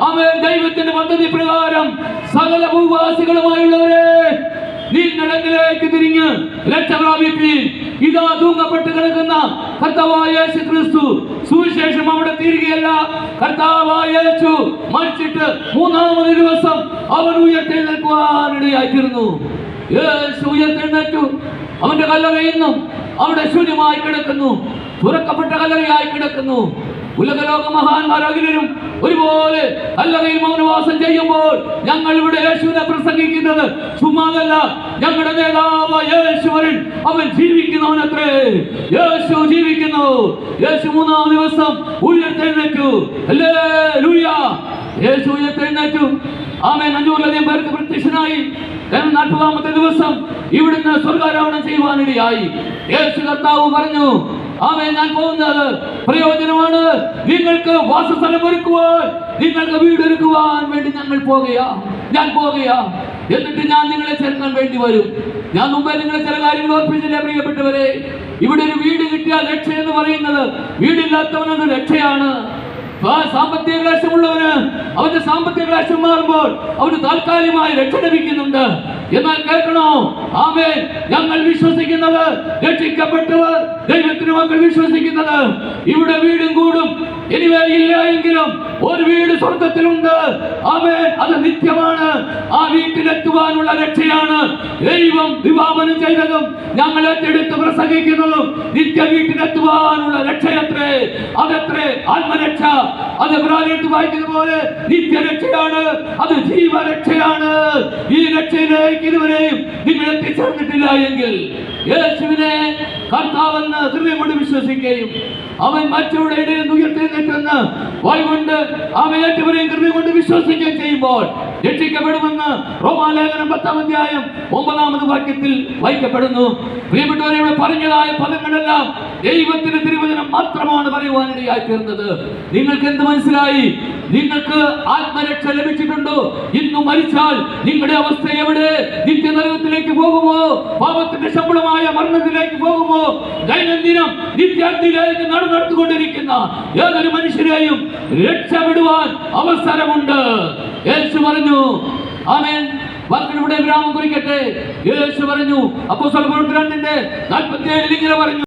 അവൻ ദൈവത്തിന്റെ പദ്ധതി പ്രകാരം സകല ഭൂവാസികളുമായുള്ളവരെ നിങ്ങൾ എന്നിലേക്ക് തിരിഞ്ഞ് രക്ഷ പ്രാപിപ്പീൻ ഇതാ തൂങ്ങപ്പെട്ട് കിടക്കുന്ന കർത്താവായ ക്രിസ്തു സുവിശേഷം അവിടെ തീരുകയല്ല. കർത്താവായ മരിച്ചിട്ട് മൂന്നാമത് ദിവസം അവൻ ഉയർത്തെഴുന്നേൽക്കുവാനിടയായിത്തീർന്നു. യേശു ഉയർത്തെഴുന്നേറ്റു. അവന്റെ കല്ലറ ഇന്നും അവിടെ ശൂന്യമായി കിടക്കുന്നു. തുറക്കപ്പെട്ട കല്ലറയായി കിടക്കുന്നു. ഉലകലോക മഹാന്മാരകിലും ഒരുപോലെ അല്ലറയിൽ മൗനവാസം ചെയ്യുമ്പോൾ ഞങ്ങൾ ഇവിടെ യേശുവിനെ പ്രസംഗിക്കുന്നത് ചുമ്മാതല്ല. ഞങ്ങളുടെ നേതാവ് യേശുവരിൽ അവൻ ജീവിക്കുന്നവനത്രേ. യേശു ജീവിക്കുന്നു. യേശു മൂന്നാം ദിവസം ഉയർത്തെഴുന്നേറ്റു. അല്ലേ യേശു ഉയർത്തെഴുന്നേറ്റു. ആമേൻ. അഞ്ഞൂറിലധികം പേർക്ക് പ്രത്യക്ഷനായി. നാൽപ്പതാമത്തെ ദിവസം ഇവിടുന്ന് സ്വർഗാരോഹണം ചെയ്യുവാനിടയായി. യേശു കർത്താവ് പറഞ്ഞു ആമേ ഞാൻ പോകുന്നത് പ്രയോജനമാണ്. നിങ്ങൾക്ക് വാസസ്ഥലം ഒരുക്കുവാൻ നിങ്ങൾക്ക് വീടൊരുക്കുവാൻ വേണ്ടി ഞങ്ങൾ പോകുകയാ. ഞാൻ പോകുകയാ. എന്നിട്ട് ഞാൻ നിങ്ങളെ ചേർക്കാൻ വേണ്ടി വരും. ഞാൻ മുമ്പേ നിങ്ങളെ ചില കാര്യങ്ങൾ ഓർപ്പിച്ചില്ലേ പ്രിയപ്പെട്ടവരെ? ഇവിടെ ഒരു വീട് കിട്ടിയാൽ രക്ഷ എന്ന് പറയുന്നത് വീടില്ലാത്തവനത് രക്ഷയാണ്. സാമ്പത്തിക ക്ലേശമുള്ളവന് അവന്റെ സാമ്പത്തിക ക്ലേശം മാറുമ്പോൾ അവന് താൽക്കാലികമായി രക്ഷ ലഭിക്കുന്നുണ്ട്. എന്നാൽ കേൾക്കണോ? ആമേ ഞങ്ങൾ വിശ്വസിക്കുന്നത് രക്ഷിക്കപ്പെട്ടവർ ദൈവത്തിന് മക്കൾ വിശ്വസിക്കുന്നത്. ഇവിടെ വീടും കൂടും. ഇനിവേ ഇല്ല എങ്കിലും ഒരു വീട് സ്വർഗത്തിലുണ്ട് ആമേ അത് നിത്യമാണ്. ആ വീട്ടിലെത്തുവാനുള്ള രക്ഷയാണ് ദൈവം വിവാഹനം ചെയ്തതും ഞങ്ങൾ ഏറ്റെടുത്ത് പ്രസംഗിക്കുന്നതും. നിത്യ വീട്ടിലെത്തുവാനുള്ള രക്ഷയത്രേ. അതത്രേ ആത്മരക്ഷ. അത് പ്രാണിയിട്ട് വായിക്കുന്ന പോലെ നിത്യരക്ഷയാണ്. അത് ജീവരക്ഷയാണ്. ഈ രക്ഷയിലേക്ക് ഇതുവരെയും നിങ്ങൾ എത്തിച്ചേർന്നിട്ടില്ല എങ്കിൽ യേശുവിനെ കർത്താവെന്ന് ഹൃദയം കൊണ്ട് വിശ്വസിക്കുകയും അവൻ മറ്റവരുടെ ഇടയിൽ ഉയർത്തെഴുന്നേറ്റെന്ന് വായുകൊണ്ട് അവൻ ഏറ്റവരെയും ഹൃദയം കൊണ്ട് വിശ്വസിക്കുകയും ചെയ്യുമ്പോൾ രക്ഷിക്കപ്പെടുമെന്ന് റോമാലേഖനം പത്താം അധ്യായം ഒമ്പതാമത് വാക്യത്തിൽ വായിക്കപ്പെടുന്നു. പ്രിയപ്പെട്ടവരെ ഇവിടെ പറഞ്ഞതായ പദങ്ങളെല്ലാം ദൈവത്തിന്റെ തിരുവചനം മാത്രമാണ് പറയുവാനിടയായി തീർന്നത് നിങ്ങൾക്ക് എന്ത് മനസ്സിലായി? നിങ്ങൾക്ക് ആത്മരക്ഷ ലഭിച്ചിട്ടുണ്ടോ? ഇന്നു മരിച്ചാൽ നിങ്ങളുടെ അവസ്ഥ എവിടെ? പാപത്തിന്റെ ശമ്പളമായ മരണത്തിലേക്ക് പോകുമോ? ദൈനംദിനം നിത്യത്തിലേക്ക് നടന്നെടുത്തുകൊണ്ടിരിക്കുന്ന ഏതൊരു മനുഷ്യരെയും രക്ഷപ്പെടുവാൻ അവസരമുണ്ട്. യേശു പറഞ്ഞു ആമേൻ. വാക്കിലൂടെ വിരാമം കുറിക്കട്ടെ. യേശു പറഞ്ഞു അപ്പോ രണ്ടിന്റെ നാൽപ്പത്തി ഇങ്ങനെ പറഞ്ഞു